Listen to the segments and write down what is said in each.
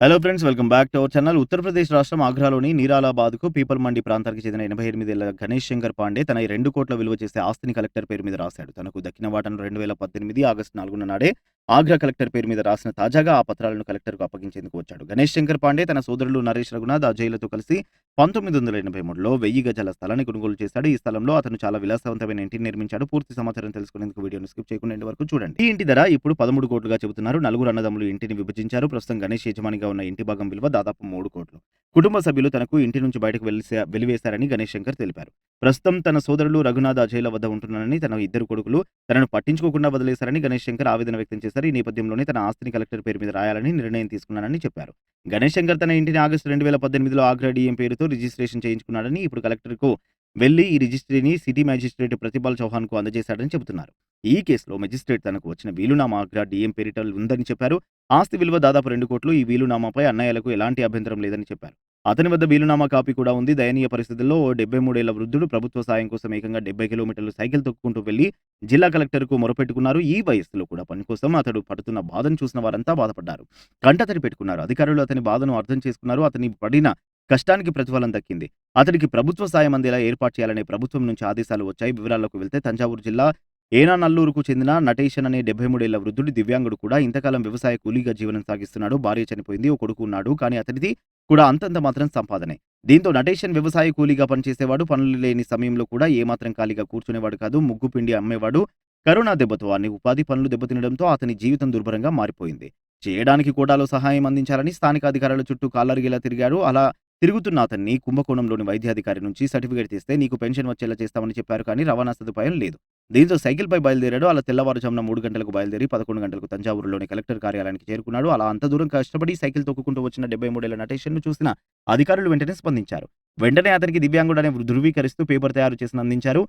Hello friends welcome back to our channel Uttar Pradesh రాష్ట్రం ఆగ్రాలోని నీరాలాబాద్కు people మండి ప్రాంతానికి చెందిన ఎనభై ఎనిమిదేళ్ళ గణేష్ శంకర్ పాండే తన రెండు కోట్ల విలువ చేసే ఆస్తిని కలెక్టర్ పేరు మీద రాశాడు. తనకు దక్కిన వాటను రెండు వేల పద్దెనిమిది ఆగస్టు నాలుగున నాడే ఆగ్రా కలెక్టర్ పేరు మీద రాసిన తాజాగా ఆ పత్రాలను కలెక్టర్కు అప్పగించేందుకు వచ్చాడు. గణేష్ శంకర్ పాండే తన సోదరులు నరేష్ రఘునాథ్ అజయ్లతో కలిసి పంతొమ్మిది వందల ఎనభై మూడులో వెయ్యి గజాల స్థలాన్ని కొనుగోలు చేశాడు. ఈ స్థలంలో అతను చాలా విలాసవంతమైన ఇంటిని నిర్మించాడు. పూర్తి సమాచారం తెలుసుకునేందుకు వీడియోను స్కిప్ చేయకుండా వరకు చూడండి. ఈ ఇంటి ధర ఇప్పుడు పదమూడు కోట్లుగా చెబుతున్నారు. నలుగురు అన్నదమ్ములు ఇంటిని విభజించారు. ప్రస్తుతం గణేష్ యజమానిగా ఉన్న ఇంటి భాగం విలువ దాదాపు మూడు కోట్లు. కుటుంబ సభ్యులు తనకు ఇంటి నుంచి బయటకు వెలిసే వెలివేశారని గణేష్ శంకర్ తెలిపారు. ప్రస్తుతం తన సోదరులు రఘునాథ్ అజయ్ల వద్ద ఉంటున్నారని తన ఇద్దరు కొడుకులు తనను పట్టించుకోకుండా వదిలేశారని గణేష్ శంకర్ ఆవేదన వ్యక్తం చేశారు. ఈ నేపథ్యంలోనే తన ఆస్తిని కలెక్టర్ పేరు మీద రాయాలని నిర్ణయం తీసుకున్నానని చెప్పారు. గణేష్ శంకర్ తన ఇంటిని ఆగస్టు రెండు వేల పద్దెనిమిదిలో ఆగ్రా డిఎం పేరుతో రిజిస్ట్రేషన్ చేయించుకున్నాడని ఇప్పుడు కలెక్టర్కు వెళ్ళి ఈ రిజిస్ట్రీని సిటీ మ్యాజిస్ట్రేట్ ప్రతిపాల్ చౌహాన్కు అందజేశాడని చెబుతున్నారు. ఈ కేసులో మెజిస్ట్రేట్ తనకు వచ్చిన వీలునామా ఆగ్రా డిఎం పేరిట ఉందని చెప్పారు. ఆస్తి విలువ దాదాపు రెండు కోట్లు. ఈ వీలునామాపై అన్నయ్యలకు ఎలాంటి అభ్యంతరం లేదని చెప్పారు. అతని వద్ద బీలునామా కాపీ కూడా ఉంది. దయనీయ పరిస్థితుల్లో ఓ డెబ్బై మూడేళ్ళ వృద్ధుడు ప్రభుత్వ సాయం కోసం ఏకంగా డెబ్బై కిలోమీటర్లు సైకిల్ తొక్కుకుంటూ వెళ్ళి జిల్లా కలెక్టర్కు మొరపెట్టుకున్నారు. ఈ వయస్సులో కూడా పని కోసం అతడు పడుతున్న బాధను చూసిన వారంతా బాధపడ్డారు. కంటతడి పెట్టుకున్నారు. అధికారులు అతని బాధను అర్థం చేసుకున్నారు. అతని పడిన కష్టానికి ప్రతిఫలం దక్కింది. అతడికి ప్రభుత్వ సాయం అందేలా ఏర్పాటు చేయాలనే ప్రభుత్వం నుంచి ఆదేశాలు వచ్చాయి. వివరాల్లోకి వెళ్తే తంజావూరు జిల్లా ఏనానల్లూరుకు చెందిన నటేషన్ అనే డెబ్బై మూడేళ్ళ వృద్ధుడు దివ్యాంగుడు కూడా ఇంతకాలం వ్యవసాయ కూలీగా జీవనం సాగిస్తున్నాడు. భార్య చనిపోయింది ఓ కొడుకు ఉన్నాడు. కానీ అతడిది కూడా అంతంత మాత్రం సంపాదనే. దీంతో నటేషన్ వ్యవసాయ కూలీగా పనిచేసేవాడు పనులు లేని సమయంలో కూడా ఏమాత్రం ఖాళీగా కూర్చునేవాడు కాదు ముగ్గు పిండి అమ్మేవాడు. కరోనా దెబ్బతో అన్ని ఉపాధి పనులు దెబ్బతినడంతో అతని జీవితం దుర్భరంగా మారిపోయింది. చేయడానికి కోటాలో సహాయం అందించాలని స్థానిక అధికారుల చుట్టూ కాలరిగేలా తిరిగాడు. అలా తిరుగుతున్న అతన్ని కుంభకోణంలోని వైద్యాధికారి నుంచి సర్టిఫికేట్ తీస్తే నీకు పెన్షన్ వచ్చేలా చేస్తామని చెప్పారు కానీ రవాణా సదుపాయం లేదు. దీంతో సైకిల్పై బయలుదేరాడు. అలా తెల్లవారుజామున మూడు గంటలకు బయలుదేరి పదకొండు గంటలకు తంజావూరులోని కలెక్టర్ కార్యాలయానికి చేరుకున్నాడు. అలా అంత దూరం కష్టపడి సైకిల్ తొక్కుకుంటూ వచ్చిన డెబ్బై మూడేళ్ళ నటేషన్ను చూసిన అధికారులు వెంటనే స్పందించారు. వెంటనే అతనికి దివ్యాంగుడు అనే ధృవీకరిస్తూ పేపర్ తయారు చేసి అందించారు.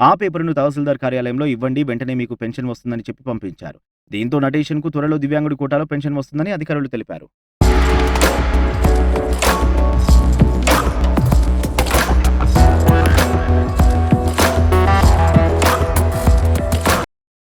ఆ పేపర్ను తహసీల్దార్ కార్యాలయంలో ఇవ్వండి వెంటనే మీకు పెన్షన్ వస్తుందని చెప్పి పంపించారు. దీంతో నటేషన్కు త్వరలో దివ్యాంగుడి కోటాలో పెన్షన్ వస్తుందని అధికారులు తెలిపారు.